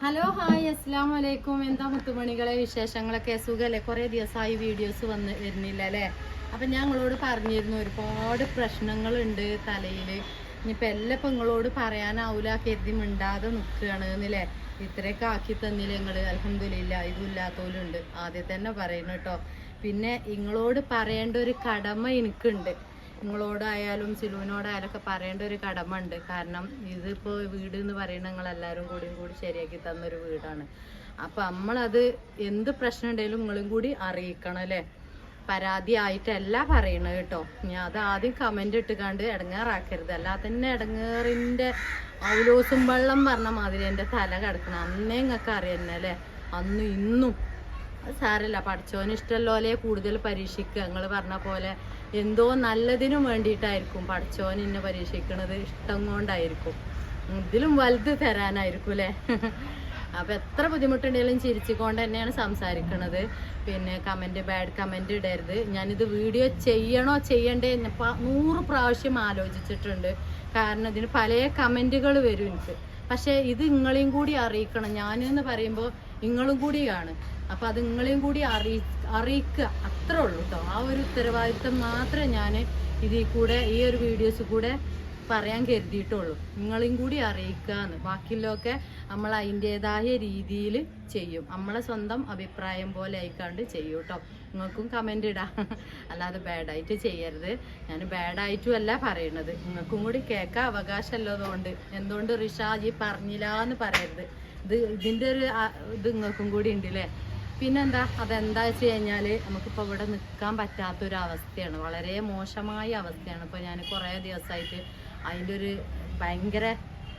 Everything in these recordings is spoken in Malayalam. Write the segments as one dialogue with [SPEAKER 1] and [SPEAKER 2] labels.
[SPEAKER 1] ഹലോ ഹായ് അസ്സാം വലൈക്കും എന്താ മുത്തുമണികളെ വിശേഷങ്ങളൊക്കെ? സുഖമല്ലേ കുറേ ദിവസമായി വീഡിയോസ് വന്ന് വരുന്നില്ല അല്ലേ? അപ്പം ഞാൻ നിങ്ങളോട് പറഞ്ഞിരുന്നു ഒരുപാട് പ്രശ്നങ്ങളുണ്ട് തലയിൽ ഇനിയിപ്പോൾ എല്ലാം ഇപ്പം നിങ്ങളോട് പറയാനാവില്ല കരുതി മിണ്ടാതെ നിൽക്കുകയാണ് എന്നല്ലേ ഇത്രയൊക്കെ ആക്കി തന്നില്ല നിങ്ങൾ അലഹമില്ല ഇതുമില്ലാത്തവരുണ്ട് ആദ്യം തന്നെ പറയുന്നു കേട്ടോ പിന്നെ നിങ്ങളോട് പറയേണ്ട ഒരു കടമ എനിക്കുണ്ട്. നിങ്ങളോടായാലും സിലുവിനോടായാലും ഒക്കെ പറയേണ്ട ഒരു കടമ ഉണ്ട് കാരണം ഇതിപ്പോൾ വീട് എന്ന് പറയുന്നത് നിങ്ങളെല്ലാവരും കൂടിയും കൂടി ശരിയാക്കി തന്നൊരു വീടാണ്. അപ്പം നമ്മളത് എന്ത് പ്രശ്നം ഉണ്ടെങ്കിലും നിങ്ങളും കൂടി അറിയിക്കണം അല്ലേ? പരാതി ആയിട്ടല്ല പറയണത് കേട്ടോ. ഞാൻ അത് ആദ്യം കമന്റ് ഇട്ടുകാണ്ട് ഇടങ്ങേറാക്കരുത്. അല്ലാതെ തന്നെ ഇടങ്ങേറിന്റെ ഔലോസും വെള്ളം പറഞ്ഞ മാതിരി എന്റെ തല കിടക്കണം. അന്നേ നിങ്ങൾക്ക് അറിയുന്നല്ലേ അന്ന് ഇന്നും. സാരല്ല പഠിച്ചോന് ഇഷ്ടമല്ലോലെ കൂടുതൽ പരീക്ഷിക്കുക. നിങ്ങൾ പറഞ്ഞ പോലെ എന്തോ നല്ലതിനും വേണ്ടിയിട്ടായിരിക്കും പഠിച്ചോൻ ഇന്നെ പരീക്ഷിക്കണത്. ഇഷ്ടം കൊണ്ടായിരിക്കും. ഇതിലും വലുത് തരാനായിരിക്കും അല്ലേ? അപ്പം എത്ര ബുദ്ധിമുട്ടുണ്ടെങ്കിലും ചിരിച്ചുകൊണ്ട് തന്നെയാണ് സംസാരിക്കണത്. പിന്നെ കമന്റ് ബാഡ് കമന്റ് ഇടരുത്. ഞാനിത് വീഡിയോ ചെയ്യണോ ചെയ്യണ്ടേ നൂറ് പ്രാവശ്യം ആലോചിച്ചിട്ടുണ്ട്. കാരണം ഇതിന് പല കമന്റുകൾ വരും എനിക്ക്. പക്ഷേ ഇത് നിങ്ങളെയും കൂടി അറിയിക്കണം. ഞാനെന്ന് പറയുമ്പോൾ നിങ്ങളും കൂടിയാണ്. അപ്പം അത് നിങ്ങളെയും കൂടി അറി അറിയിക്കുക. അത്രേ ഉള്ളൂ കേട്ടോ. ആ ഒരു ഉത്തരവാദിത്തം മാത്രമേ ഞാൻ ഇതിൽ കൂടെ ഈ ഒരു വീഡിയോസ് കൂടെ പറയാൻ കരുതിയിട്ടുള്ളൂ. നിങ്ങളെയും കൂടി അറിയിക്കുക എന്ന്. ബാക്കിയുള്ളതൊക്കെ നമ്മൾ അതിന്റെതായ രീതിയിൽ ചെയ്യും. നമ്മളെ സ്വന്തം അഭിപ്രായം പോലെ ആയിക്കാണ്ട് ചെയ്യും കേട്ടോ. നിങ്ങൾക്കും കമന്റ് ഇടാം. അല്ലാതെ ബാഡായിട്ട് ചെയ്യരുത്. ഞാൻ ബാഡായിട്ടും അല്ല പറയണത്. നിങ്ങൾക്കും കൂടി കേൾക്കാൻ അവകാശമല്ലതുകൊണ്ട് എന്തുകൊണ്ട് റിഷാജി പറഞ്ഞില്ല എന്ന് പറയരുത്. ഇത് ഇതിന്റെ ഒരു ഇത് നിങ്ങൾക്കും കൂടി ഉണ്ട് അല്ലേ പിന്നെന്താ? അതെന്താ വെച്ച് കഴിഞ്ഞാൽ നമുക്കിപ്പോൾ ഇവിടെ നിൽക്കാൻ പറ്റാത്തൊരവസ്ഥയാണ്. വളരെ മോശമായ അവസ്ഥയാണ്. ഇപ്പോൾ ഞാൻ കുറേ ദിവസമായിട്ട് അതിന്റെ ഒരു ഭയങ്കര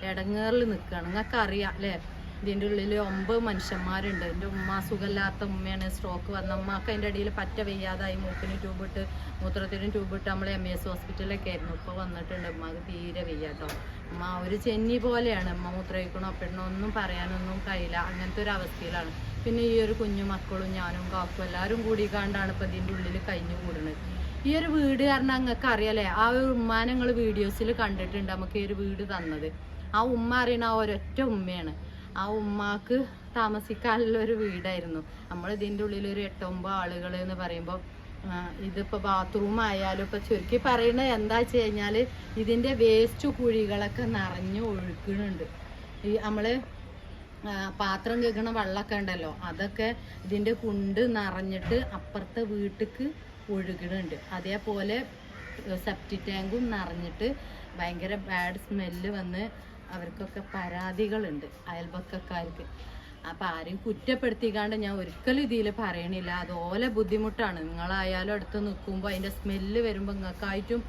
[SPEAKER 1] ഇടങ്ങേറിൽ നിൽക്കുകയാണ് നിങ്ങൾക്ക് അറിയാം അല്ലേ? ഇതിന്റെ ഉള്ളിൽ ഒമ്പത് മനുഷ്യന്മാരുണ്ട്. എന്റെ ഉമ്മ സുഖമില്ലാത്ത ഉമ്മയാണ്. സ്ട്രോക്ക് വന്ന ഉമ്മക്ക് അതിന്റെ ഇടയിൽ പറ്റ വയ്യാതായി. മൂക്കിന് ട്യൂബ് ഇട്ട് മൂത്രത്തിന് ട്യൂബ് ഇട്ട് നമ്മൾ എം എസ് ഹോസ്പിറ്റലിലൊക്കെ ആയിരുന്നു. ഇപ്പോൾ വന്നിട്ടുണ്ട്. ഉമ്മക്ക് തീരെ വയ്യാട്ടോ ഉമ്മ ഒരു ചെന്നി പോലെയാണ്. ഉമ്മ മൂത്രയിക്കണോ പെണ്ണോ ഒന്നും പറയാനൊന്നും കഴിയില്ല. അങ്ങനത്തെ ഒരു അവസ്ഥയിലാണ്. പിന്നെ ഈ ഒരു കുഞ്ഞു മക്കളും ഞാനും കാക്കും എല്ലാവരും കൂടി കണ്ടാണ് ഇപ്പം ഇതിന്റെ ഉള്ളിൽ കഴിഞ്ഞു കൂടുന്നത് ഈ ഒരു വീട് കാരണം നിങ്ങൾക്ക് അറിയാലേ ആ ഒരു ഉമ്മാനെ ഞങ്ങൾ വീഡിയോസിൽ കണ്ടിട്ടുണ്ട്. നമുക്ക് ഈ ഒരു വീട് തന്നത്. ആ ഉമ്മ അറിയണ ആ ഒരൊറ്റ ഉമ്മയാണ്. ആ ഉമ്മാക്ക് താമസിക്കാനുള്ള ഒരു വീടായിരുന്നു. നമ്മൾ ഇതിന്റെ ഉള്ളിൽ ഒരു എട്ടൊമ്പത് ആളുകൾ എന്ന് പറയുമ്പോൾ ഇതിപ്പോൾ ബാത്റൂം ആയാലും ഇപ്പോൾ ചുരുക്കി പറയുന്നത് എന്താ വെച്ച് കഴിഞ്ഞാൽ ഇതിന്റെ വേസ്റ്റ് കുഴികളൊക്കെ നിറഞ്ഞു ഒഴുക്കുന്നുണ്ട് ഈ നമ്മൾ പാത്രം കേൾക്കണ വെള്ളമൊക്കെ ഉണ്ടല്ലോ അതൊക്കെ ഇതിന്റെ കുണ്ട് നിറഞ്ഞിട്ട് അപ്പുറത്തെ വീട്ടിക്ക് ഒഴുകുന്നുണ്ട് അതേപോലെ സെപ്റ്റി ടാങ്കും നിറഞ്ഞിട്ട് ഭയങ്കര ബാഡ് സ്മെല്ല് വന്ന് അവർക്കൊക്കെ പരാതികളുണ്ട് അയൽപക്കക്കാർക്ക്. അപ്പം ആരെയും കുറ്റപ്പെടുത്തിക്കാണ്ട് ഞാൻ ഒരിക്കലും ഇതിൽ പറയണില്ല. അതുപോലെ ബുദ്ധിമുട്ടാണ്. നിങ്ങളായാലും അടുത്ത് നിൽക്കുമ്പോൾ അതിന്റെ സ്മെല്ല് വരുമ്പോൾ നിങ്ങൾക്കായിട്ടും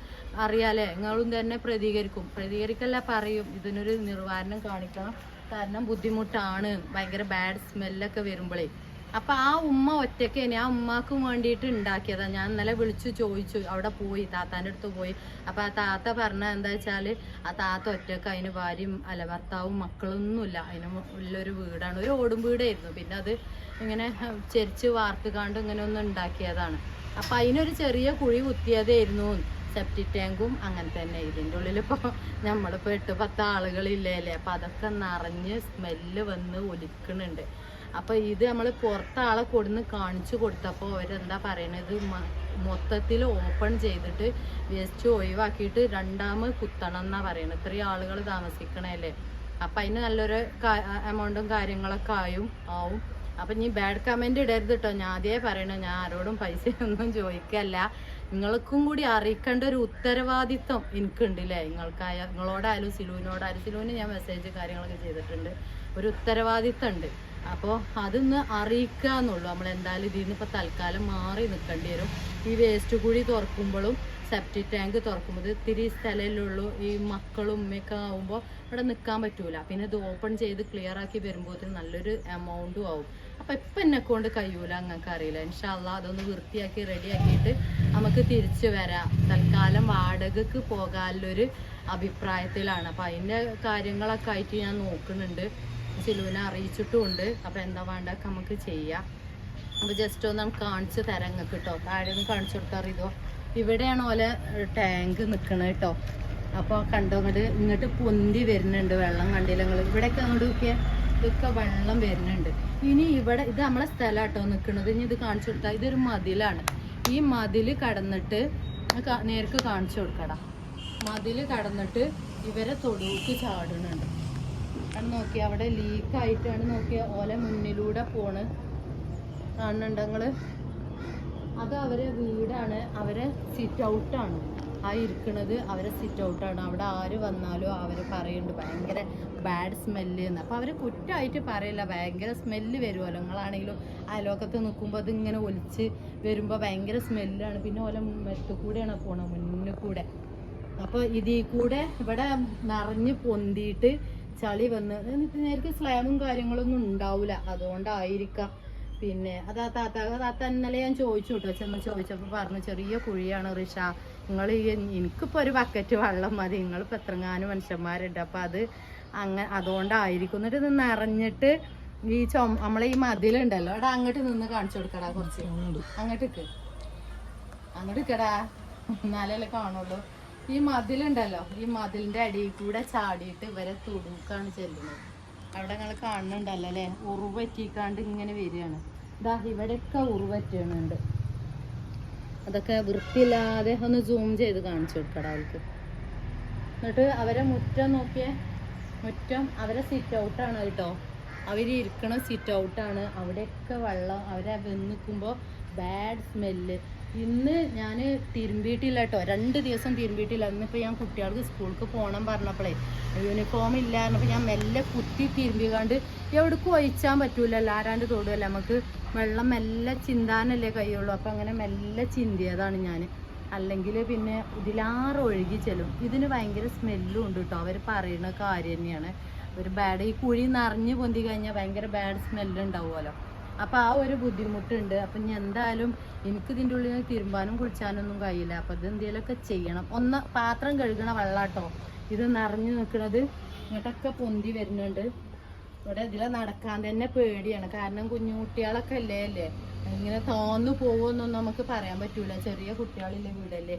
[SPEAKER 1] അറിയാലേ. നിങ്ങളും തന്നെ പ്രതികരിക്കും. പ്രതികരിക്കല്ല പറയും. ഇതിനൊരു നിർവാരണം കാണിക്കണം. കാരണം ബുദ്ധിമുട്ടാണ്. ഭയങ്കര ബാഡ് സ്മെല്ലൊക്കെ വരുമ്പോഴേ അപ്പൊ ആ ഉമ്മ ഒറ്റയ്ക്കേനെ ആ ഉമ്മാക്കും വേണ്ടിയിട്ട് ഉണ്ടാക്കിയതാ. ഞാൻ ഇന്നലെ വിളിച്ചു ചോദിച്ചു അവിടെ പോയി താത്താന്റെ അടുത്ത് പോയി. അപ്പൊ ആ താത്ത പറഞ്ഞ എന്താ വെച്ചാൽ ആ താത്ത ഒറ്റയ്ക്ക് അതിന് ഭാര്യയും അല്ല ഭർത്താവും മക്കളൊന്നുമില്ല. അതിന് ഉള്ളൊരു വീടാണ്. ഒരു ഓടും വീടായിരുന്നു. പിന്നെ അത് ഇങ്ങനെ ചെരിച്ച് വാർത്തുകാണ്ട് ഇങ്ങനെ ഒന്ന് ഉണ്ടാക്കിയതാണ്. അപ്പൊ അതിനൊരു ചെറിയ കുഴി കുത്തിയതായിരുന്നു. സെപ്റ്റി ടാങ്കും അങ്ങനെ തന്നെ. ഇതിന്റെ ഉള്ളിൽ ഇപ്പോൾ നമ്മളിപ്പോൾ എട്ട് പത്ത് ആളുകളില്ലേ അല്ലേ? അപ്പം അതൊക്കെ നിറഞ്ഞ് സ്മെല്ല് വന്ന് ഒലിക്കണുണ്ട് അപ്പോൾ ഇത് നമ്മൾ പുറത്ത് ആളെ കൊടുന്ന് കാണിച്ചു കൊടുത്തപ്പോൾ അവരെന്താ പറയണത് മൊത്തത്തിൽ ഓപ്പൺ ചെയ്തിട്ട് വേസ്റ്റ് ഒഴിവാക്കിയിട്ട് രണ്ടാമത് കുത്തണം എന്നാ പറയണത് ഇത്രയും ആളുകൾ താമസിക്കണല്ലേ. അപ്പം അതിന് നല്ലൊരു എമൗണ്ടും കാര്യങ്ങളൊക്കെ ആയും ആവും. അപ്പം നീ ബാഡ് കമന്റ് ഇടരുത് കേട്ടോ ഞാൻ ആദ്യമേ പറയണേ ഞാൻ ആരോടും പൈസ ഒന്നും ചോദിക്കല്ല. നിങ്ങൾക്കും കൂടി അറിയിക്കേണ്ട ഒരു ഉത്തരവാദിത്വം എനിക്കുണ്ടല്ലേ. നിങ്ങൾക്കായ നിങ്ങളോടായാലും സിലുവിനോടായാലും സിലുവിന് ഞാൻ മെസ്സേജ് കാര്യങ്ങളൊക്കെ ചെയ്തിട്ടുണ്ട്. ഒരു ഉത്തരവാദിത്വം ഉണ്ട്. അപ്പോൾ അതൊന്ന് അറിയിക്കുക എന്നുള്ളൂ നമ്മൾ എന്തായാലും ഇതിൽ നിന്ന് ഇപ്പോൾ തൽക്കാലം മാറി നിൽക്കേണ്ടി വരും ഈ വേസ്റ്റ് കുഴി തുറക്കുമ്പോഴും സെപ്റ്റിക് ടാങ്ക് തുറക്കുമ്പോൾ ഇത്തിരി സ്ഥലമല്ലുള്ളൂ ഈ മക്കളും ഉമ്മയൊക്കെ ആവുമ്പോൾ ഇവിടെ നിൽക്കാൻ പറ്റൂല. പിന്നെ ഇത് ഓപ്പൺ ചെയ്ത് ക്ലിയർ ആക്കി വരുമ്പോഴത്തേന് നല്ലൊരു എമൗണ്ടും ആവും. അപ്പം ഇപ്പം എന്നെ കൊണ്ട് കഴിയൂല അങ്ങനെ അറിയില്ല. ഇൻഷാല്ല അതൊന്ന് വൃത്തിയാക്കി റെഡിയാക്കിയിട്ട് നമുക്ക് തിരിച്ചു വരാം. തൽക്കാലം വാടകക്ക് പോകാനുള്ളൊരു അഭിപ്രായത്തിലാണ്. അപ്പം അതിന്റെ കാര്യങ്ങളൊക്കെ ആയിട്ട് ഞാൻ നോക്കുന്നുണ്ട്. സിലുവിനെ അറിയിച്ചിട്ടുമുണ്ട്. അപ്പോൾ എന്താ വേണ്ടതൊക്കെ നമുക്ക് ചെയ്യാം. അപ്പോൾ ജസ്റ്റ് ഒന്ന് നമുക്ക് കാണിച്ച് തരാം നിങ്ങൾക്ക് കേട്ടോ താഴെ ഒന്ന് കാണിച്ചു കൊടുക്കാറ് ഇതോ. ഇവിടെയാണ് ഓലെ ടാങ്ക് നിൽക്കണത് കേട്ടോ അപ്പോൾ കണ്ടോ അങ്ങോട്ട് ഇങ്ങോട്ട് പൊന്തി വരുന്നുണ്ട് വെള്ളം കണ്ടില്ല നിങ്ങൾ ഇവിടെയൊക്കെ അങ്ങോട്ട് നോക്കിയാൽ ഇതൊക്കെ വെള്ളം വരുന്നുണ്ട്. ഇനി ഇവിടെ ഇത് നമ്മളെ സ്ഥലം കേട്ടോ നിൽക്കുന്നത് ഇനി ഇത് കാണിച്ചു കൊടുത്താൽ ഇതൊരു മതിലാണ്. ഈ മതിൽ കടന്നിട്ട് നേർക്ക് കാണിച്ചു കൊടുക്കടാ. മതിൽ കടന്നിട്ട് ഇവരെ തൊടുക്ക് ചാടുന്നുണ്ട്. അത് നോക്കി. അവിടെ ലീക്കായിട്ടാണ് നോക്കിയ ഓല മുന്നിലൂടെ പോണ്. കാണുന്നുണ്ടെങ്കിൽ അത് അവരെ വീടാണ്. അവരെ സിറ്റ് ഔട്ടാണ് ആ ഇരിക്കണത് അവരെ സിറ്റ് ഔട്ടാണ് അവിടെ ആര് വന്നാലും അവർ പറയുന്നുണ്ട് ഭയങ്കര ബാഡ് സ്മെല്ല് എന്ന് അപ്പോൾ അവർ കുറ്റമായിട്ട് പറയില്ല. ഭയങ്കര സ്മെല്ല് വരുമല്ലോ നിങ്ങളാണെങ്കിലും അയലോക്കത്ത് നിൽക്കുമ്പോൾ അതിങ്ങനെ ഒലിച്ച് വരുമ്പോൾ ഭയങ്കര സ്മെല്ലാണ് പിന്നെ ഓല മെത്തു കൂടെയാണ് പോണത് മുന്നിൽ കൂടെ. അപ്പോൾ ഇതിൽ കൂടെ ഇവിടെ നിറഞ്ഞ് പൊന്തിയിട്ട് ചളി വന്ന്. എന്നിട്ട് നേർക്ക് സ്ലാമും കാര്യങ്ങളൊന്നും ഉണ്ടാവില്ല അതുകൊണ്ടായിരിക്കാം. പിന്നെ അത് ആ താത്ത താത്ത ഇന്നലെ ഞാൻ ചോദിച്ചു കേട്ടോ ചെന്ന് ചോദിച്ചപ്പോൾ പറഞ്ഞു ചെറിയ കുഴിയാണ് റിഷ. നിങ്ങൾ എനിക്കിപ്പോൾ ഒരു ബക്കറ്റ് വെള്ളം മതി. നിങ്ങളിപ്പോൾ എത്രങ്ങാനും മനുഷ്യന്മാരുണ്ട്. അപ്പം അത് അങ്ങനെ അതുകൊണ്ടായിരിക്കും. എന്നിട്ട് ഇത് നിറഞ്ഞിട്ട് ഈ ചൊ നമ്മളെ ഈ മതിലുണ്ടല്ലോ. അവിടെ അങ്ങോട്ട് നിന്ന് കാണിച്ചു കൊടുക്കടാ കുറച്ച്. അങ്ങോട്ട് അങ്ങോട്ട് ഇക്കടാ. എന്നാലല്ലേ കാണുള്ളൂ. ഈ മതിലുണ്ടല്ലോ ഈ മതിലിന്റെ അടിയിൽ കൂടെ ചാടിയിട്ട് ഇവരെ തുടുക്കാണ് ചെല്ലുന്നത്. അവിടെ നിങ്ങൾ കാണുന്നുണ്ടല്ലോ അല്ലേ? ഉറുവറ്റിക്കാണ്ട് ഇങ്ങനെ വരികയാണ്. ഇതാ ഇവിടെയൊക്കെ ഉറുവറ്റുന്നുണ്ട് അതൊക്കെ വൃത്തിയില്ലാതെ ഒന്ന് സൂം ചെയ്ത് കാണിച്ചു കൊടുക്കടാ അവർക്ക് എന്നിട്ട് അവരെ മുറ്റം നോക്കിയേ. മുറ്റം അവരെ സിറ്റ് ഔട്ടാണ് കേട്ടോ. അവർ സിറ്റ് ഔട്ടാണ് അവിടെയൊക്കെ വെള്ളം അവരെ നിൽക്കുമ്പോൾ ബാഡ് സ്മെല്ല് ഇന്ന് ഞാൻ തിരുമ്പിയിട്ടില്ല കേട്ടോ രണ്ട് ദിവസം തിരുമ്പിയിട്ടില്ല ഇന്നിപ്പോൾ ഞാൻ കുട്ടികൾക്ക് സ്കൂൾക്ക് പോകണം പറഞ്ഞപ്പോഴേ യൂണിഫോം ഇല്ല പറഞ്ഞപ്പോൾ ഞാൻ മെല്ലെ കുത്തി തിരുമ്പിക്കാണ്ട് എവിടേക്കും ഒഴിച്ചാൻ പറ്റൂലല്ലോ ആരാണ്ട് തൊടുമല്ലോ നമുക്ക് വെള്ളം മെല്ലെ ചിന്താനല്ലേ കഴിയുള്ളൂ. അപ്പം അങ്ങനെ മെല്ലെ ചിന്തിയതാണ് ഞാൻ അല്ലെങ്കിൽ പിന്നെ ഇതിലാറ് ഒഴുകി ചെല്ലും. ഇതിന് ഭയങ്കര സ്മെല്ലും ഉണ്ട് കേട്ടോ അവർ പറയുന്ന കാര്യം തന്നെയാണ്. ഒരു ബാഡ് ഈ കുഴി നിറഞ്ഞ് പൊന്തി കഴിഞ്ഞാൽ ഭയങ്കര ബാഡ് സ്മെല്ല് ഉണ്ടാവുമല്ലോ. അപ്പം ആ ഒരു ബുദ്ധിമുട്ടുണ്ട്. അപ്പം ഞാൻ എന്തായാലും എനിക്ക് ഇതിന്റെ ഉള്ളിൽ തിരുമ്പാനും കുളിച്ചാനൊന്നും കഴിയില്ല. അപ്പം ഇത് എന്തെങ്കിലുമൊക്കെ ചെയ്യണം. ഒന്ന് പാത്രം കഴുകണ വെള്ളാട്ടോ. ഇത് നിറഞ്ഞു നിൽക്കുന്നത് ഇങ്ങോട്ടൊക്കെ പൊന്തി വരുന്നുണ്ട്. ഇവിടെ ഇതിലെ നടക്കാൻ തന്നെ പേടിയാണ്. കാരണം കുഞ്ഞു കുട്ടികളൊക്കെ അല്ലേ അല്ലേ? ഇങ്ങനെ തോന്നു പോകുമെന്നൊന്നും നമുക്ക് പറയാൻ പറ്റൂല. ചെറിയ കുട്ടികളില്ലേ വീടല്ലേ.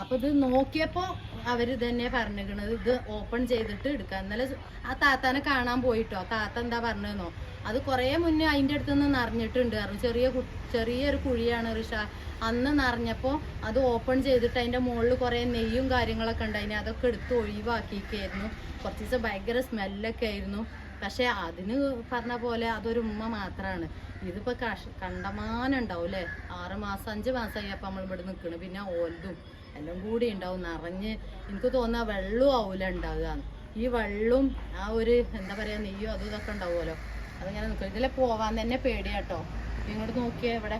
[SPEAKER 1] അപ്പൊ ഇത് നോക്കിയപ്പോ അവർ തന്നെ പറഞ്ഞിരിക്കണത്. ഇത് ഓപ്പൺ ചെയ്തിട്ട് എടുക്കാം ഇന്നലെ ആ താത്താനെ കാണാൻ പോയിട്ടോ? താത്ത എന്താ പറഞ്ഞതെന്നോ? അത് കുറേ മുന്നേ അതിന്റെ അടുത്ത് നിന്ന് നിറഞ്ഞിട്ടുണ്ട്. കാരണം ചെറിയ ചെറിയൊരു കുഴിയാണ് ഋഷ അന്ന് നിറഞ്ഞപ്പോൾ അത് ഓപ്പൺ ചെയ്തിട്ട് അതിന്റെ മുകളിൽ കുറേ നെയ്യും കാര്യങ്ങളൊക്കെ ഉണ്ട് അതിനെ അതൊക്കെ എടുത്ത് ഒഴിവാക്കിയിരിക്കായിരുന്നു കുറച്ച് ദിവസം ഭയങ്കര സ്മെല്ലൊക്കെ ആയിരുന്നു. പക്ഷെ അതിന് പറഞ്ഞ പോലെ അതൊരു ഉമ്മ മാത്രമാണ് ഇതിപ്പോ കഷ കണ്ടമാനം ഉണ്ടാവും ആറ് മാസം അഞ്ച് മാസമായി അപ്പം നമ്മൾ ഇവിടെ നിൽക്കണം പിന്നെ ഓലതും എല്ലാം കൂടി ഉണ്ടാവും നിറഞ്ഞ് എനിക്ക് തോന്നുക വെള്ളവും ആവൂല ഉണ്ടാകുക ഈ വെള്ളവും ആ ഒരു എന്താ പറയാ നെയ്യോ അതും ഇതൊക്കെ ഉണ്ടാവുമല്ലോ അതിങ്ങനെ നിൽക്കും ഇതിലെ പോവാൻ തന്നെ പേടിയാട്ടോ. ഇങ്ങോട്ട് നോക്കിയാ ഇവിടെ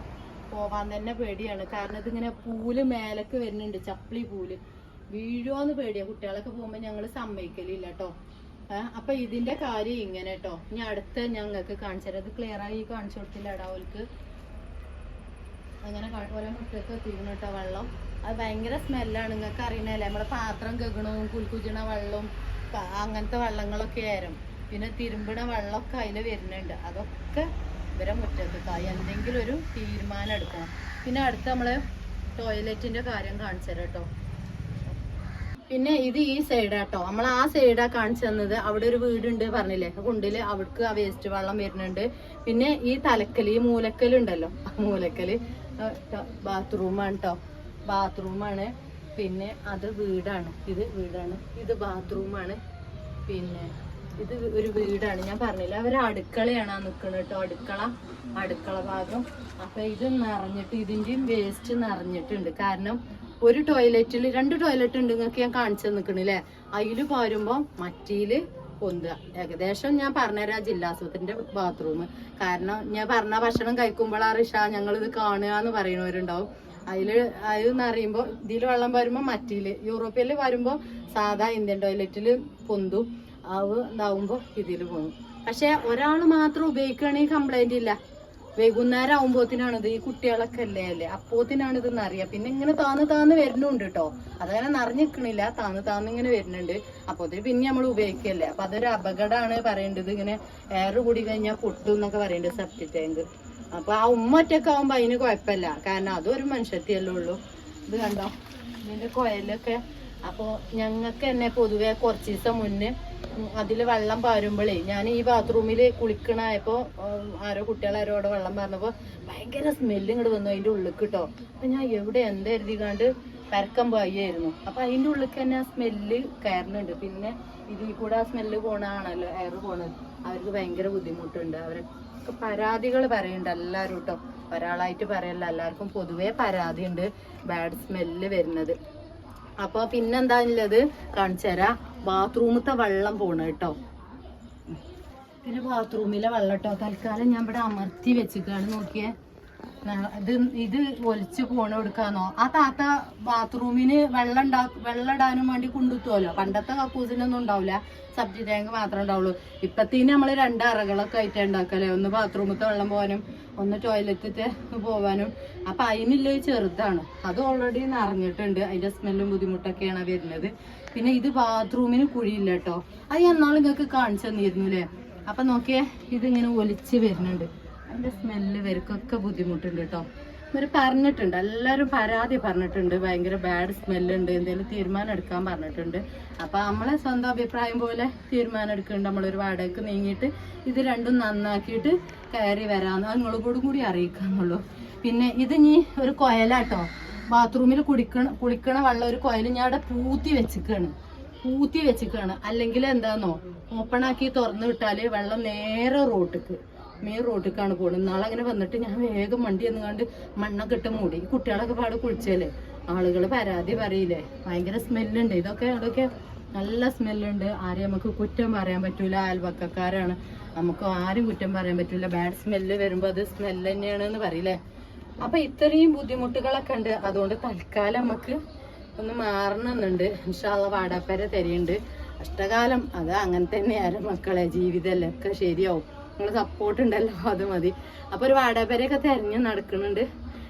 [SPEAKER 1] പോവാൻ തന്നെ പേടിയാണ്. കാരണം ഇതിങ്ങനെ പൂൽ മേലക്ക് വരുന്നുണ്ട്. ചപ്പിളി പൂൽ. വീഴുവാന്ന് പേടിയാ. കുട്ടികളൊക്കെ പോകുമ്പോ ഞങ്ങൾ സമ്മതിക്കലില്ല കേട്ടോ അപ്പൊ ഇതിന്റെ കാര്യം ഇങ്ങനെ കേട്ടോ ഇനി അടുത്ത ഞങ്ങൾക്ക് കാണിച്ചു തരാം ക്ലിയർ ആയി കാണിച്ചു കൊടുത്തില്ല അവൾക്ക് അങ്ങനെ ഓരോ മുട്ടൊക്കെ എത്തിക്കണം കേട്ടോ വെള്ളം. അത് ഭയങ്കര സ്മെല്ലാണ് നിങ്ങൾക്ക് അറിയണല്ലേ? നമ്മുടെ പാത്രം കെക്കണവും കുൽക്കുജണ വെള്ളവും അങ്ങനത്തെ വെള്ളങ്ങളൊക്കെ ആയിരുന്നു പിന്നെ തിരുമ്പണ വെള്ളമൊക്കെ അതിൽ വരുന്നുണ്ട്. അതൊക്കെ ഇവരെ മുറ്റത്തേക്കായി. എന്തെങ്കിലും ഒരു തീരുമാനം എടുക്കണം. പിന്നെ അടുത്ത് നമ്മൾ ടോയ്ലറ്റിന്റെ കാര്യം കാണിച്ചു തരാം കേട്ടോ പിന്നെ ഇത് ഈ സൈഡാട്ടോ. നമ്മൾ ആ സൈഡാ കാണിച്ചു തന്നത്. അവിടെ ഒരു വീടുണ്ട് പറഞ്ഞില്ലേ? കുണ്ടിൽ അവിടേക്ക് ആ വേസ്റ്റ് വെള്ളം വരുന്നുണ്ട്. പിന്നെ ഈ തലക്കൽ ഈ മൂലക്കൽ ഉണ്ടല്ലോ മൂലക്കൽ. ബാത്റൂമാണ് കേട്ടോ ബാത്റൂമാണ്. പിന്നെ അത് വീടാണ്. ഇത് വീടാണ്. ഇത് ബാത്റൂമാണ്. പിന്നെ ഇത് ഒരു വീടാണ്. ഞാൻ പറഞ്ഞില്ല? അവർ അടുക്കളയാണ് ആ നിൽക്കുന്നത് കേട്ടോ അടുക്കള അടുക്കള ഭാഗം. അപ്പൊ ഇത് നിറഞ്ഞിട്ട് ഇതിന്റെയും വേസ്റ്റ് നിറഞ്ഞിട്ടുണ്ട്. കാരണം ഒരു ടോയ്ലറ്റിൽ രണ്ട് ടോയ്ലറ്റ് ഉണ്ട് നിങ്ങൾക്ക് ഞാൻ കാണിച്ചു നിൽക്കണില്ലേ അതിൽ പോരുമ്പോൾ മറ്റേൽ പൊന്തുക. ഏകദേശം ഞാൻ പറഞ്ഞുതരാം ജില്ലാസുഖത്തിന്റെ ബാത്റൂം കാരണം ഞാൻ പറഞ്ഞ ഭക്ഷണം കഴിക്കുമ്പോഴാ റിഷ ഞങ്ങൾ ഇത് കാണുക എന്ന് പറയുന്നവരുണ്ടാവും. അതിൽ അതെന്ന് പറയുമ്പോൾ ഇതിൽ വെള്ളം വരുമ്പോൾ മറ്റേൽ. യൂറോപ്പിൽ വരുമ്പോൾ സാധാ ഇന്ത്യൻ ടോയ്ലറ്റിൽ പൊന്തും. അത് ഇതാവുമ്പോൾ ഇതിൽ പോകും പക്ഷെ ഒരാൾ മാത്രം ഉപയോഗിക്കുകയാണെങ്കിൽ കംപ്ലൈന്റ് ഇല്ല. വൈകുന്നേരം ആവുമ്പോത്തിനാണ് ഇത് ഈ കുട്ടികളൊക്കെ അല്ലേ? അല്ലേ അപ്പോത്തിനാണ് ഇതെന്ന് അറിയാം. പിന്നെ ഇങ്ങനെ താന്ന് താന്ന് വരുന്നുണ്ട് കേട്ടോ അതങ്ങനെ നിറഞ്ഞിക്കണില്ല. താന്ന് താന്ന് ഇങ്ങനെ വരുന്നുണ്ട്. അപ്പോത്തിന് പിന്നെ നമ്മൾ ഉപയോഗിക്കല്ലേ? അപ്പൊ അതൊരു അപകടമാണ് പറയേണ്ടത്. ഇങ്ങനെ എയർ കൂടി കഴിഞ്ഞാൽ പൊട്ടും എന്നൊക്കെ പറയുന്നുണ്ട് സെപ്റ്റി ടാങ്ക് അപ്പൊ ആ ഉമ്മ ഒറ്റയ്ക്ക് ആവുമ്പോ അതിന് കുഴപ്പമില്ല. കാരണം അതും ഒരു മനുഷ്യത്തിയല്ലേ ഉള്ളൂ. ഇത് കണ്ടോ? ഇതിന്റെ കുഴലൊക്കെ അപ്പൊ ഞങ്ങൾക്ക് തന്നെ പൊതുവെ കുറച്ച് ദിവസം മുന്നേ അതിൽ വെള്ളം പാരുമ്പോഴേ ഞാൻ ഈ ബാത്റൂമിൽ കുളിക്കണായപ്പോൾ ആരോ കുട്ടികളാരോടെ വെള്ളം പാർന്നപ്പോൾ ഭയങ്കര സ്മെല്ല് ഇങ്ങോട്ട് വന്നു അതിന്റെ ഉള്ളിൽ കിട്ടോ അപ്പം ഞാൻ എവിടെ എന്താ എഴുതിക്കാണ്ട് പരക്കം പായായിരുന്നു അപ്പം അതിന്റെ ഉള്ളിൽ തന്നെ ആ സ്മെല്ല് കയറുന്നുണ്ട്. പിന്നെ ഇതിൽ കൂടെ ആ സ്മെല്ല് പോണാണല്ലോ എയർ പോണത്. അവർക്ക് ഭയങ്കര ബുദ്ധിമുട്ടുണ്ട്. അവരൊക്കെ പരാതികൾ പറയുന്നുണ്ട് എല്ലാവരും കേട്ടോ ഒരാളായിട്ട് പറയല്ല എല്ലാവർക്കും പൊതുവേ പരാതിയുണ്ട്. ബാഡ് സ്മെല്ല് വരുന്നത്. അപ്പൊ പിന്നെന്താ ഉള്ളത് കാണിച്ചു തരാം ബാത്റൂമത്തെ വെള്ളം പോണ കേട്ടോ. പിന്നെ ബാത്റൂമിലെ വെള്ളം കേട്ടോ തൽക്കാലം ഞാൻ ഇവിടെ അമർത്തി വെച്ചിട്ടാണ് നോക്കിയേ. ഇത് ഇത് ഒലിച്ച് പോണ കൊടുക്കാന്നോ ആ താത്ത ബാത്റൂമിന് വെള്ളം ഉണ്ടാ വെള്ളം ഇടാനും വേണ്ടി കൊണ്ടുത്തുമല്ലോ പണ്ടത്തെ കക്കൂസിനൊന്നും ഉണ്ടാവില്ല സബ്ജി ടാങ്ക് മാത്രമേ ഉണ്ടാവുള്ളൂ. ഇപ്പത്തേന് നമ്മൾ രണ്ട് അറകളൊക്കെ ആയിട്ട് ഉണ്ടാക്കല്ലേ ഒന്ന് ബാത്റൂമത്തെ വെള്ളം പോകാനും ഒന്ന് ടോയ്ലറ്റത്തെ പോകാനും അപ്പൊ അതിനില്ല ചെറുതാണ്. അത് ഓൾറെഡി നിറഞ്ഞിട്ടുണ്ട്. അതിന്റെ സ്മെല്ലും ബുദ്ധിമുട്ടൊക്കെയാണ് വരുന്നത്. പിന്നെ ഇത് ബാത്റൂമിന് കുഴിയില്ല കേട്ടോ. അത് എന്നാളും നിങ്ങൾക്ക് കാണിച്ചു തന്നിരുന്നു അല്ലേ അപ്പൊ നോക്കിയേ ഇതിങ്ങനെ ഒലിച്ച് വരുന്നുണ്ട്. അതിന്റെ സ്മെല്ല് ഇവർക്കൊക്കെ ബുദ്ധിമുട്ടുണ്ട് കേട്ടോ ഇവർ പറഞ്ഞിട്ടുണ്ട് എല്ലാവരും പരാതി പറഞ്ഞിട്ടുണ്ട് ഭയങ്കര ബാഡ് സ്മെല്ലുണ്ട് എന്തെങ്കിലും തീരുമാനം എടുക്കാൻ പറഞ്ഞിട്ടുണ്ട്. അപ്പോൾ നമ്മളെ സ്വന്തം അഭിപ്രായം പോലെ തീരുമാനം എടുക്കുന്നുണ്ട്. നമ്മളൊരു വാടകയ്ക്ക് നീങ്ങിയിട്ട് ഇത് രണ്ടും നന്നാക്കിയിട്ട് കയറി വരാമെന്ന് അത് നിങ്ങളും കൂടി അറിയിക്കാന്നുള്ളൂ. പിന്നെ ഇത് ഇനി ഒരു കൊയലാട്ടോ. ബാത്റൂമിൽ കുടിക്കണ കുളിക്കണ വെള്ളം ഒരു കൊയൽ ഞാൻ അവിടെ പൂത്തി വെച്ചിക്കാണ്. പൂത്തി വെച്ചിക്കാണ്. അല്ലെങ്കിൽ എന്താന്നോ ഓപ്പൺ ആക്കി തുറന്നു വിട്ടാൽ വെള്ളം നേരെ റോട്ടിക്ക്. മെയിൻ റോഡിലേക്കാണ് പോകുന്നത് നാളെ അങ്ങനെ വന്നിട്ട് ഞാൻ വേഗം വണ്ടി എന്നുകൊണ്ട് മണ്ണൊക്കെ ഇട്ട് മൂടി. കുട്ടികളൊക്കെ പാട് കുളിച്ചല്ലേ ആളുകൾ പരാതി പറയില്ലേ? ഭയങ്കര സ്മെല്ലുണ്ട്. ഇതൊക്കെ അതൊക്കെ നല്ല സ്മെല്ലുണ്ട്. ആരെയും നമുക്ക് കുറ്റം പറയാൻ പറ്റൂല. അയൽവക്കക്കാരാണ്. നമുക്ക് ആരും കുറ്റം പറയാൻ പറ്റൂല. ബാഡ് സ്മെല്ല് വരുമ്പോൾ അത് സ്മെല്ല് തന്നെയാണെന്ന് പറയില്ലേ? അപ്പൊ ഇത്രയും ബുദ്ധിമുട്ടുകളൊക്കെ ഉണ്ട്. അതുകൊണ്ട് തൽക്കാലം നമുക്ക് ഒന്ന് മാറണമെന്നുണ്ട് ഇൻഷാള്ള വാടാപ്പര തരിയുണ്ട്. കഷ്ടകാലം. അത് അങ്ങനെ തന്നെയായിരുന്നു മക്കളെ ജീവിതമല്ലേ ഒക്കെ ശരിയാവും. നിങ്ങൾ സപ്പോർട്ട് ഉണ്ടല്ലോ അത് മതി. അപ്പൊ ഒരു വാടാപ്പരയൊക്കെ തെരഞ്ഞു നടക്കുന്നുണ്ട്.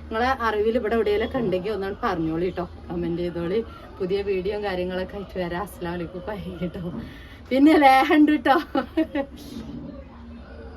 [SPEAKER 1] നിങ്ങളെ അറിവിൽ ഇവിടെ എവിടെയെങ്കിലും ഉണ്ടെങ്കിൽ ഒന്നാണ് പറഞ്ഞോളി കേട്ടോ കമന്റ് ചെയ്തോളി. പുതിയ വീഡിയോയും കാര്യങ്ങളൊക്കെ ആയിട്ട് വരാം. അസ്ലാം വലൈക്കും കേട്ടോ പിന്നെ ലേഹണ്ട് കേട്ടോ